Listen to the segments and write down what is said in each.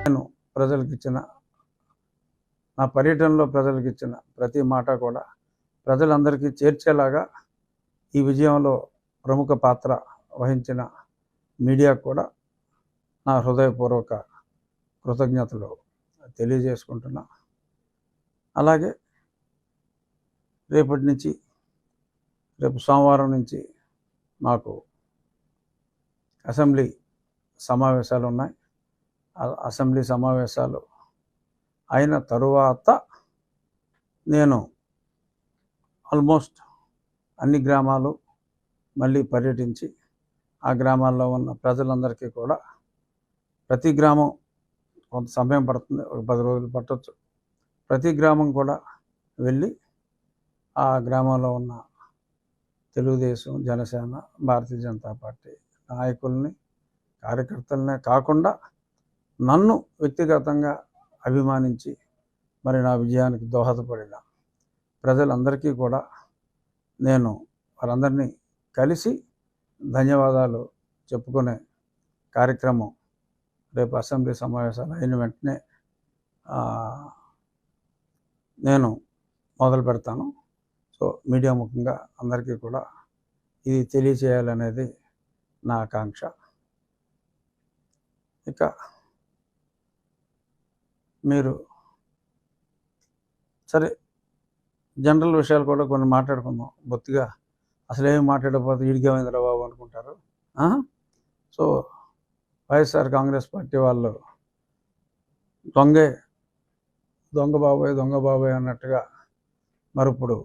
నేను ప్రజలకు ఇచ్చిన నా పర్యటనలో ప్రజలకు ఇచ్చిన ప్రతి మాట కూడా ప్రజలందరికీ చేర్చేలాగా ఈ విజయంలో ప్రముఖ పాత్ర వహించిన మీడియాకు కూడా నా హృదయపూర్వక కృతజ్ఞతలు తెలియజేసుకుంటున్నా. అలాగే రేపటి నుంచి రేపు సోమవారం నుంచి మాకు అసెంబ్లీ సమావేశాలు ఉన్నాయి. అసెంబ్లీ సమావేశాలు అయిన తరువాత నేను ఆల్మోస్ట్ అన్ని గ్రామాలు మళ్ళీ పర్యటించి ఆ గ్రామాల్లో ఉన్న ప్రజలందరికీ కూడా ప్రతి గ్రామం కొంత సమయం పడుతుంది ఒక పది రోజులు పట్టవచ్చు ప్రతి గ్రామం కూడా వెళ్ళి ఆ గ్రామంలో ఉన్న తెలుగుదేశం జనసేన భారతీయ జనతా పార్టీ నాయకుల్ని కార్యకర్తలనే కాకుండా నన్ను వ్యక్తిగతంగా అభిమానించి మరి నా విజయానికి దోహదపడిన ప్రజలందరికీ కూడా నేను వారందరినీ కలిసి ధన్యవాదాలు చెప్పుకునే కార్యక్రమం రేపు అసెంబ్లీ సమావేశాలు అయిన వెంటనే నేను మొదలు పెడతాను. సో మీడియా ముఖంగా అందరికీ కూడా ఇది తెలియచేయాలనేది నా ఆకాంక్ష. ఇక మీరు సరే జనరల్ విషయాలు కూడా కొన్ని మాట్లాడుకుందాం. బొత్తిగా అసలేమి మాట్లాడకపోతే ఇడిగేమైందిరా బాబు అనుకుంటారు. సో వైఎస్ఆర్ కాంగ్రెస్ పార్టీ వాళ్ళు దొంగే దొంగ బాబాయ్ దొంగ బాబాయ్ అన్నట్టుగా మరి ఇప్పుడు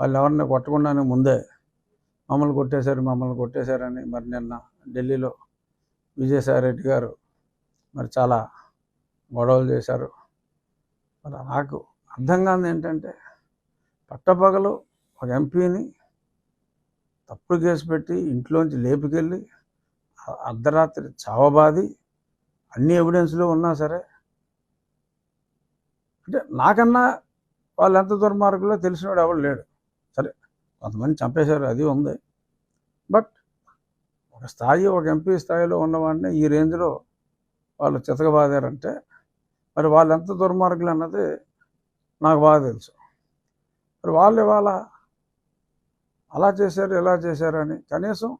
వాళ్ళు ఎవరిని కొట్టకుండానే ముందే మమ్మల్ని కొట్టేశారు మమ్మల్ని కొట్టేశారని మరి నిన్న ఢిల్లీలో విజయసాయి రెడ్డి గారు మరి చాలా గొడవలు చేశారు. మరి నాకు అర్థం కాదు ఏంటంటే పట్టపగలు ఒక ఎంపీని తప్పుడు కేసు పెట్టి ఇంట్లోంచి లేపుకెళ్ళి అర్ధరాత్రి చావబాది అన్ని ఎవిడెన్స్లు ఉన్నా సరే అంటే నాకన్నా వాళ్ళు ఎంత దుర్మార్గులో తెలిసినవాడు ఎవడు లేడు. సరే కొంతమంది చంపేశారు అది ఉంది. బట్ ఒక స్థాయి ఒక ఎంపీ స్థాయిలో ఉన్నవాడిని ఈ రేంజ్లో వాళ్ళు చితకబాదారంటే మరి వాళ్ళు ఎంత దుర్మార్గులు అన్నది నాకు బాగా తెలుసు. మరి వాళ్ళు ఇవాళ అలా చేశారు ఇలా చేశారు అని కనీసం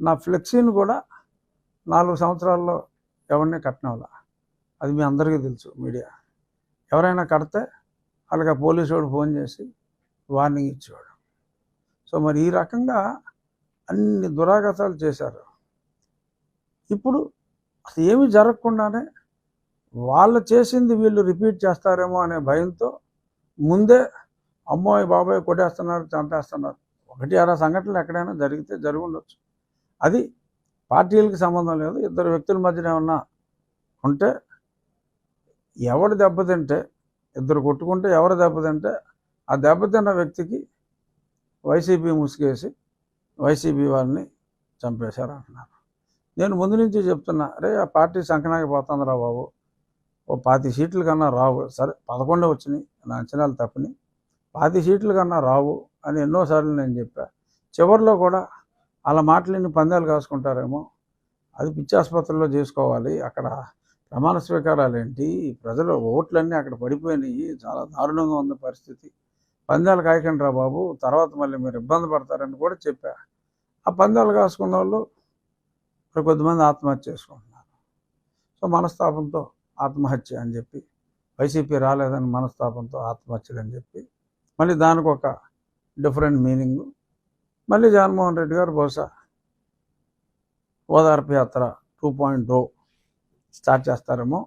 నా ఫ్లెక్సీని కూడా నాలుగు సంవత్సరాల్లో ఎవరిని కట్టినవాళ్ళ అది మీ అందరికీ తెలుసు మీడియా. ఎవరైనా కడితే అలాగే పోలీసు వాడు ఫోన్ చేసి వార్నింగ్ ఇచ్చేవాడు. సో మరి ఈ రకంగా అన్ని దురాగతాలు చేశారు. ఇప్పుడు అసలు ఏమీ జరగకుండానే వాళ్ళు చేసింది వీళ్ళు రిపీట్ చేస్తారేమో అనే భయంతో ముందే అమ్మాయి బాబాయ్ కొట్టేస్తున్నారు చంపేస్తున్నారు. ఒకటి అర సంఘటనలు ఎక్కడైనా జరిగితే జరిగి ఉండొచ్చు అది పార్టీలకి సంబంధం లేదు. ఇద్దరు వ్యక్తుల మధ్యన ఏమన్నా ఉంటే ఎవడు దెబ్బతింటే ఇద్దరు కొట్టుకుంటే ఎవరు దెబ్బతింటే ఆ దెబ్బతిన్న వ్యక్తికి వైసీపీ ముసుగేసి వైసీపీ వాళ్ళని చంపేశారు అంటున్నారు నేను ముందు నుంచి చెప్తున్నా అరే ఆ పార్టీ సంకనాకి పోతుందిరా బాబు. ఓ పాతి సీట్ల కన్నా రావు. సరే పదకొండే వచ్చినాయి. నా అంచనాలు తప్పని పాతి సీట్ల కన్నా రావు అని ఎన్నోసార్లు నేను చెప్పా. చివరిలో కూడా అలా మాటలని పందాలు కాసుకుంటారేమో. అది పిచ్చి ఆసుపత్రిలో చేసుకోవాలి. అక్కడ ప్రమాణ స్వీకారాలు ఏంటి ప్రజలు ఓట్లన్నీ అక్కడ పడిపోయినాయి. చాలా దారుణంగా ఉంది పరిస్థితి. పందాలు కాయకండి రా బాబు. తర్వాత మళ్ళీ మీరు ఇబ్బంది పడతారని కూడా చెప్పా. ఆ పందాలు కాసుకున్న వాళ్ళు కొద్దిమంది ఆత్మహత్య చేసుకుంటున్నారు. సో మనస్తాపంతో ఆత్మహత్య అని చెప్పి వైసీపీ రాలేదని మనస్తాపంతో ఆత్మహత్యలు అని చెప్పి మళ్ళీ దానికి ఒక డిఫరెంట్ మీనింగ్. మళ్ళీ జగన్మోహన్ రెడ్డి గారు బహుశా ఓదార్పు యాత్ర టూ పాయింట్ ఓ స్టార్ట్ చేస్తారేమో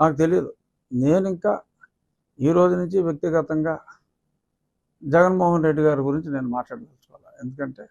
నాకు తెలియదు నేను ఇంకా ఈ రోజు నుంచి వ్యక్తిగతంగా జగన్మోహన్ రెడ్డి గారి గురించి నేను మాట్లాడదలుచుకోవాలి? ఎందుకంటే